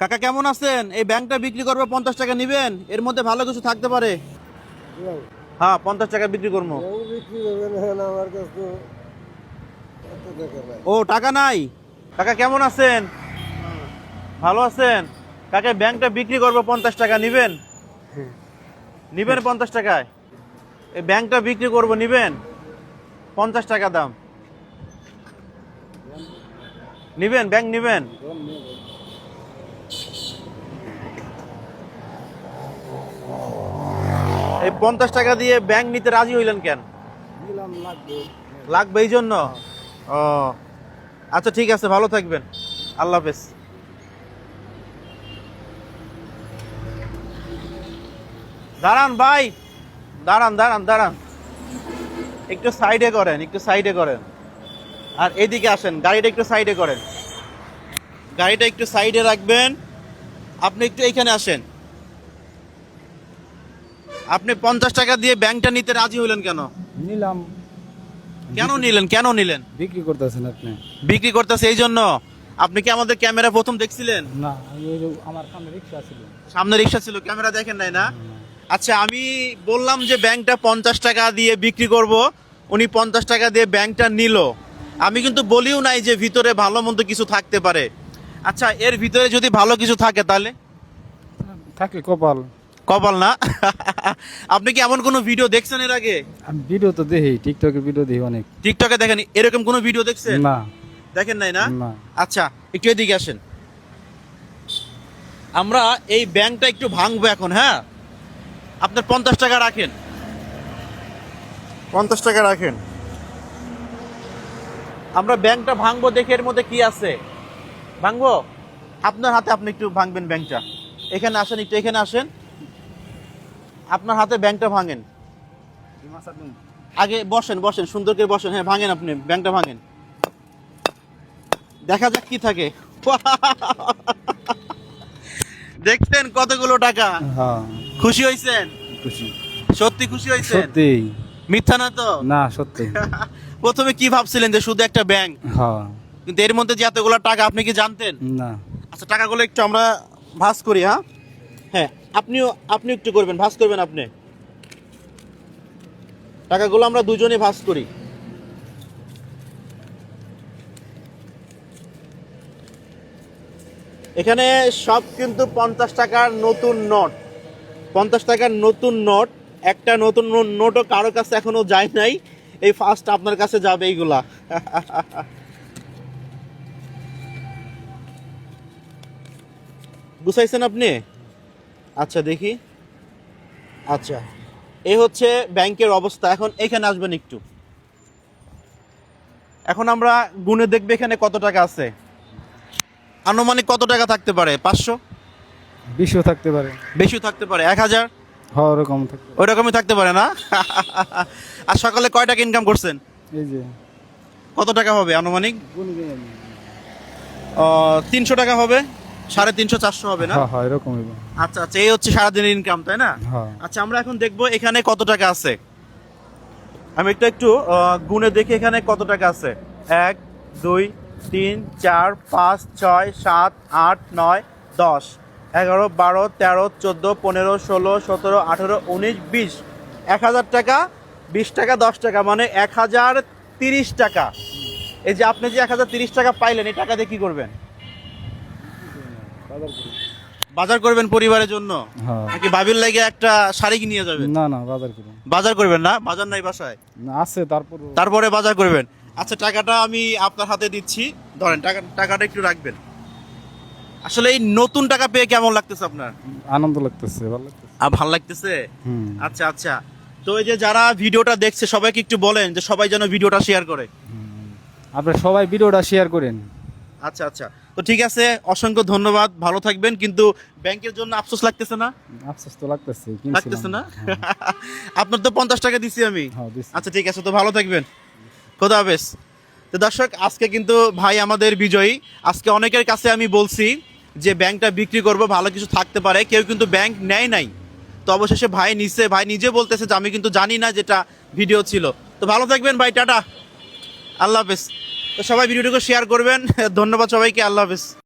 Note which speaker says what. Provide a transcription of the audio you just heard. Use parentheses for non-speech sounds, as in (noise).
Speaker 1: কাকা কেমন আছেন এই ব্যাংকটা বিক্রি করবো পঞ্চাশ টাকা নিবেন এর মধ্যে ভালো কিছু থাকতে পারে হ্যাঁ পঞ্চাশ টাকা বিক্রি করবো ও টাকা নাই কাকা কেমন আছেন ভালো আছেন কাকে ব্যাংকটা বিক্রি করবো পঞ্চাশ টাকা নিবেন নিবেন পঞ্চাশ টাকায় এই ব্যাংকটা বিক্রি করবো নিবেন পঞ্চাশ টাকা দাম নিবেন ব্যাংক নিবেন পঞ্চাশ টাকা দিয়ে ব্যাংক নিতে রাজি হইলেন কেন লাগবে এই জন্য ও আচ্ছা ঠিক আছে ভালো থাকবেন আল্লাহ হাফেজ দাঁড়ান ভাই দাঁড়ান দাঁড়ান দাঁড়ান একটু সাইডে করেন একটু সাইডে করেন আর এদিকে আসেন গাড়িটা একটু সাইডে করেন গাড়িটা একটু সাইডে রাখবেন আপনি একটু এখানে আসেন আপনি পঞ্চাশ টাকা দিয়ে ব্যাংকটা নিতে রাজি হলেন কেন নিলাম কেন নিলেন কেন নিলেন
Speaker 2: বিক্রি করতেছেন আপনি
Speaker 1: বিক্রি করতেছে এই জন্য আপনি কি আমাদের ক্যামেরা প্রথম দেখছিলেন
Speaker 2: না আমার সামনে রিক্সা ছিল
Speaker 1: সামনে রিক্সা ছিল ক্যামেরা দেখেন নাই না আচ্ছা আমি বললাম যে ব্যাংকটা পঞ্চাশ টাকা দিয়ে বিক্রি করব উনি পঞ্চাশ টাকা দিয়ে ব্যাংকটা নিল আমি কিন্তু বলিও নাই যে ভিতরে ভালো মন্দ কিছু থাকতে পারে আচ্ছা এর ভিতরে যদি ভালো কিছু থাকে তাহলে থাকে কপাল কপাল না আপনি কি এমন কোনো ভিডিও দেখছেন এর আগে
Speaker 2: আমি ভিডিও তো দেখি টিকটকে ভিডিও দেখি অনেক
Speaker 1: টিকটকে দেখেন এরকম কোনো ভিডিও দেখছেন না দেখেন নাই না আচ্ছা একটু এদিকে আসেন আমরা এই ব্যাংকটা একটু ভাঙবো এখন হ্যাঁ আপনার পঞ্চাশ টাকা রাখেন
Speaker 2: পঞ্চাশ টাকা রাখেন
Speaker 1: আমরা ব্যাংকটা ভাঙবো দেখে এর মধ্যে কি আছে ভাঙবো আপনার হাতে আপনি একটু ভাঙবেন ব্যাংকটা এখানে আসেন একটু এখানে আসেন আপনার হাতে ব্যাংকটা ভাঙেন আগে বসেন বসেন সুন্দর করে বসেন হ্যাঁ ভাঙেন আপনি ব্যাংকটা ভাঙেন দেখা যাক কি থাকে দেখছেন কতগুলো টাকা হ্যাঁ। খুশি হয়েছেন খুশি সত্যি খুশি হয়েছেন সত্যি মিথ্যা না তো না সত্যি (laughs) প্রথমে কি ভাবছিলেন যে শুধু একটা ব্যাংক হ্যাঁ। কিন্তু এর মধ্যে যে এতগুলো টাকা আপনি কি জানতেন না আচ্ছা টাকাগুলো একটু আমরা ভাস করি হ্যাঁ হ্যাঁ আপনিও আপনি একটু করবেন ভাস করবেন আপনি টাকাগুলো আমরা দুজনে ভাস করি এখানে সব কিন্তু পঞ্চাশ টাকার নতুন নোট পঞ্চাশ টাকার নতুন নোট একটা নতুন নোটও কারো কাছে এখনো যায় নাই এই ফার্স্ট আপনার কাছে যাবে এইগুলা গুছাইছেন আপনি আচ্ছা দেখি আচ্ছা এ হচ্ছে ব্যাংকের অবস্থা এখন এখানে আসবেন একটু এখন আমরা গুনে দেখবে এখানে কত টাকা আছে আনুমানিক কত টাকা থাকতে পারে পাঁচশো
Speaker 2: বিশও থাকতে পারে
Speaker 1: বেশিও থাকতে পারে এক হাজার
Speaker 2: হ্যাঁ ওরকম থাকতে
Speaker 1: ওই রকমই থাকতে পারে না (laughs) আর সকালে কয় টাকা ইনকাম করছেন এই যে কত টাকা হবে আনুমানিক তিনশো টাকা হবে সাড়ে তিনশো চারশো হবে না হ্যাঁ, হ্যাঁ এরকম আচ্ছা আচ্ছা এই হচ্ছে সারাদিনের ইনকাম তাই না হ্যাঁ। আচ্ছা আমরা এখন দেখবো এখানে কত টাকা আছে আমি একটু একটু গুনে দেখি এখানে কত টাকা আছে এক দুই তিন চার পাঁচ ছয় সাত আট নয় দশ এগারো বারো তেরো চোদ্দো পনেরো ষোলো সতেরো আঠেরো উনিশ বিশ এক হাজার টাকা বিশ টাকা দশ টাকা মানে এক হাজার তিরিশ টাকা এই যে আপনি যে এক হাজার তিরিশ টাকা পাইলেন এই টাকা দিয়ে কী করবেন বাজার করবেন পরিবারের জন্য হ্যাঁ। নাকি বাবির লাগে একটা শাড়ি কিনে যাবেন
Speaker 2: না না বাজার করবেন
Speaker 1: বাজার করবেন না বাজার নাই বাসায়
Speaker 2: না আছে তারপর
Speaker 1: তারপরে বাজার করবেন আচ্ছা টাকাটা আমি আপনার হাতে দিচ্ছি ধরেন টাকা টাকাটা একটু রাখবেন আসলে এই নতুন টাকা পেয়ে কেমন লাগতেছে আপনার
Speaker 2: আনন্দ লাগতেছে ভালো
Speaker 1: লাগতেছে ভালো লাগতেছে আচ্ছা আচ্ছা তো এই যে যারা ভিডিওটা দেখছে সবাইকে একটু বলেন যে সবাই যেন ভিডিওটা শেয়ার করে
Speaker 2: আপনারা সবাই ভিডিওটা শেয়ার করেন
Speaker 1: আচ্ছা আচ্ছা তো ঠিক আছে অসংখ্য ধন্যবাদ ভালো থাকবেন কিন্তু ব্যাংকের জন্য আফসোস লাগতেছে না
Speaker 2: আফসোস তো লাগতেছে
Speaker 1: লাগতেছে না হ্যাঁ। (laughs) আপনার তো পঞ্চাশ টাকা দিছি আমি হ্যাঁ, আচ্ছা ঠিক আছে তো ভালো থাকবেন খোদা হাফেজ তো দর্শক আজকে কিন্তু ভাই আমাদের বিজয়ী আজকে অনেকের কাছে আমি বলছি যে ব্যাংকটা বিক্রি করব ভালো কিছু থাকতে পারে কেউ কিন্তু ব্যাংক নেয় নাই তো অবশেষে ভাই নিছে ভাই নিজে বলতেছে যে আমি কিন্তু জানি না যেটা ভিডিও ছিল তো ভালো থাকবেন ভাই টাটা আল্লাহ হাফেজ তো সবাই ভিডিওটিকে শেয়ার করবেন ধন্যবাদ সবাইকে আল্লাহ হাফিজ